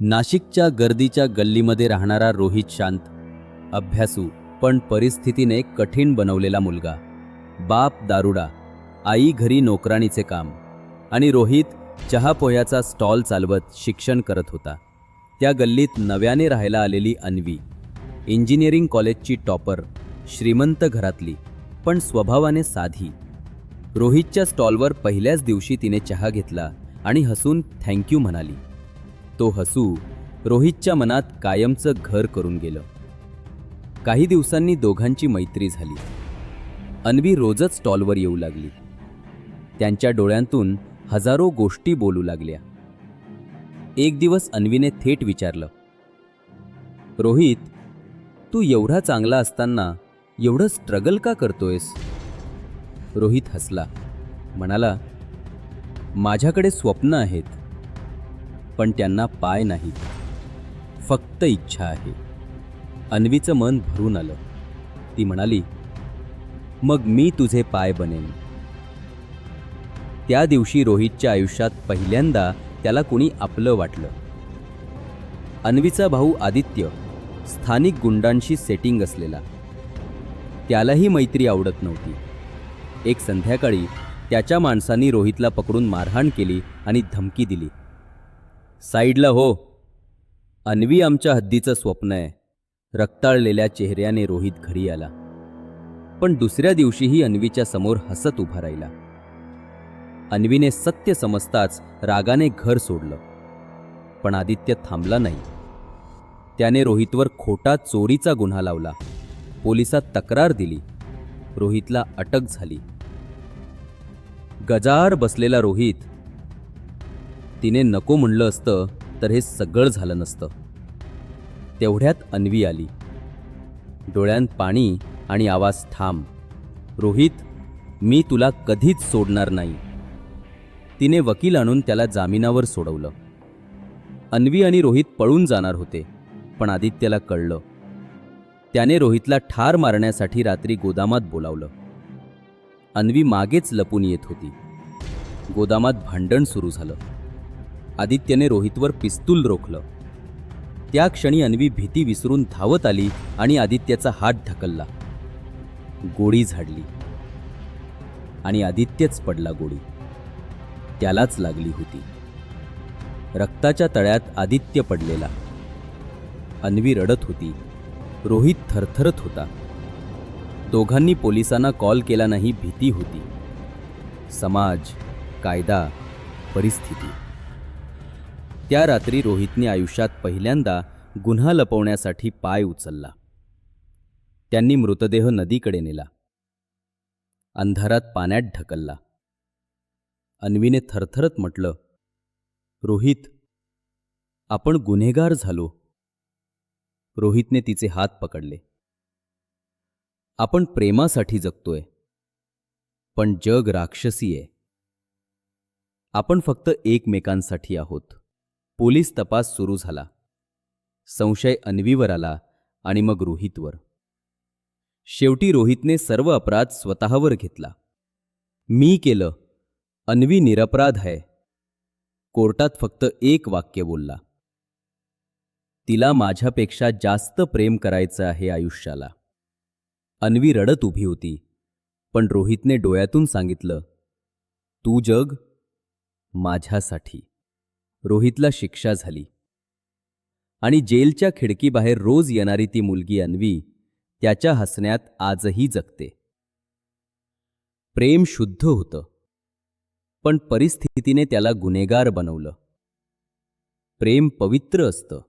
नाशिकच्या गर्दीच्या गल्लीमध्ये राहणारा रोहित शांत. अभ्यासू पण परिस्थितीने कठीण बनवलेला मुलगा. बाप दारुडा आई घरी नोकराणीचे काम. आणि रोहित चहा पोह्याचा स्टॉल चालवत शिक्षण करत होता. त्या गल्लीत नव्याने राहायला आलेली अन्वी. इंजिनिअरिंग कॉलेजची टॉपर श्रीमंत घरातली पण स्वभावाने साधी. रोहितच्या स्टॉलवर पहिल्याच दिवशी तिने चहा घेतला आणि हसून थँक्यू म्हणाली. तो हसू रोहितच्या मनात कायमचं घर करून गेलं. काही दिवसांनी दोघांची मैत्री झाली. अन्वी रोजच स्टॉलवर येऊ लागली. त्यांच्या डोळ्यांतून हजारो गोष्टी बोलू लागल्या. एक दिवस अन्वीने थेट विचारलं रोहित तू एवढा चांगला असताना एवढं स्ट्रगल का करतोयस? रोहित हसला म्हणाला माझ्याकडे स्वप्न आहेत. पण त्यांना पाय नाही. फक्त इच्छा आहे. अन्वीचं मन भरून आलं. ती म्हणाली मग मी तुझे पाय बनेन. त्या दिवशी रोहितच्या आयुष्यात पहिल्यांदा त्याला कुणी आपलं वाटलं. अन्वीचा भाऊ आदित्य स्थानिक गुंडांशी सेटिंग असलेला. त्यालाही मैत्री आवडत नव्हती. एक संध्याकाळी त्याच्या माणसांनी रोहितला पकडून मारहाण केली आणि धमकी दिली. साईडला हो. अन्वी आमच्या हद्दीचं स्वप्न आहे. रक्ताळलेल्या चेहऱ्याने रोहित घरी आला. पण दुसऱ्या दिवशीही अन्वीच्या समोर हसत उभा राहिला. अन्वीने सत्य समजताच रागाने घर सोडलं. पण आदित्य थांबला नाही. त्याने रोहितवर खोटा चोरीचा गुन्हा लावला. पोलिसात तक्रार दिली. रोहितला अटक झाली. गजार बसलेला रोहित तिने नको म्हणलं असतं तर हे सगळं झालं नसतं. तेवढ्यात अन्वी आली. डोळ्यांत पाणी आणि आवाज ठाम. रोहित मी तुला कधीच सोडणार नाही. तिने वकील आणून त्याला जामिनावर सोडवलं. अन्वी आणि रोहित पळून जाणार होते पण आदित्यला कळलं. त्याने रोहितला ठार मारण्यासाठी रात्री गोदामात बोलावलं. अन्वी मागेच लपून येत होती. गोदामात भांडण सुरू झालं. आदित्यने रोहितवर पिस्तूल रोखलं. त्या क्षणी अन्वी भीती विसरून धावत आली आणि आदित्यचा हात ढकलला. गोळी झाडली. आणि आदित्यच पडला गोळी. त्यालाच लागली होती. रक्ताच्या तळ्यात आदित्य पडलेला. अन्वी रडत होती. रोहित थरथरत होता. दोघांनी पोलिसांना कॉल केला नाही भीती होती. समाज कायदा परिस्थिती. त्या रात्री रोहितने आयुष्यात पहिल्यांदा गुन्हा लपवण्यासाठी पाय उचलला. त्यांनी मृतदेह नदीकडे नेला. अंधारात पाण्यात ढकलला. अन्वीने थरथरत म्हटलं रोहित आपण गुन्हेगार झालो. रोहितने तिचे हात पकडले. आपण प्रेमासाठी जगतोय पण जग राक्षसी आहे. आपण फक्त एकमेकांसाठी आहोत. पोलीस तपास सुरू झाला. संशय अन्वीवर आला आणि मग रोहितवर. शेवटी रोहितने सर्व अपराध स्वतःवर घेतला. मी केलं. अन्वी निरपराध आहे. कोर्टात फक्त एक वाक्य बोलला. तिला माझ्यापेक्षा जास्त प्रेम करायचं आहे आयुष्याला. अन्वी रडत उभी होती पण रोहितने डोळ्यातून सांगितलं तू जग माझ्यासाठी. रोहितला शिक्षा झाली. आणि जेलच्या खिडकीबाहेर रोज येणारी ती मुलगी अन्वी त्याच्या हसण्यात आजही जगते. प्रेम शुद्ध होतं. पण परिस्थितीने त्याला गुन्हेगार बनवलं. प्रेम पवित्र असतं.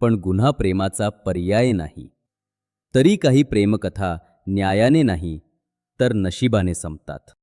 पण गुन्हा प्रेमाचा पर्याय नाही. तरी काही प्रेमकथा न्यायाने नाही तर नशिबाने संपतात.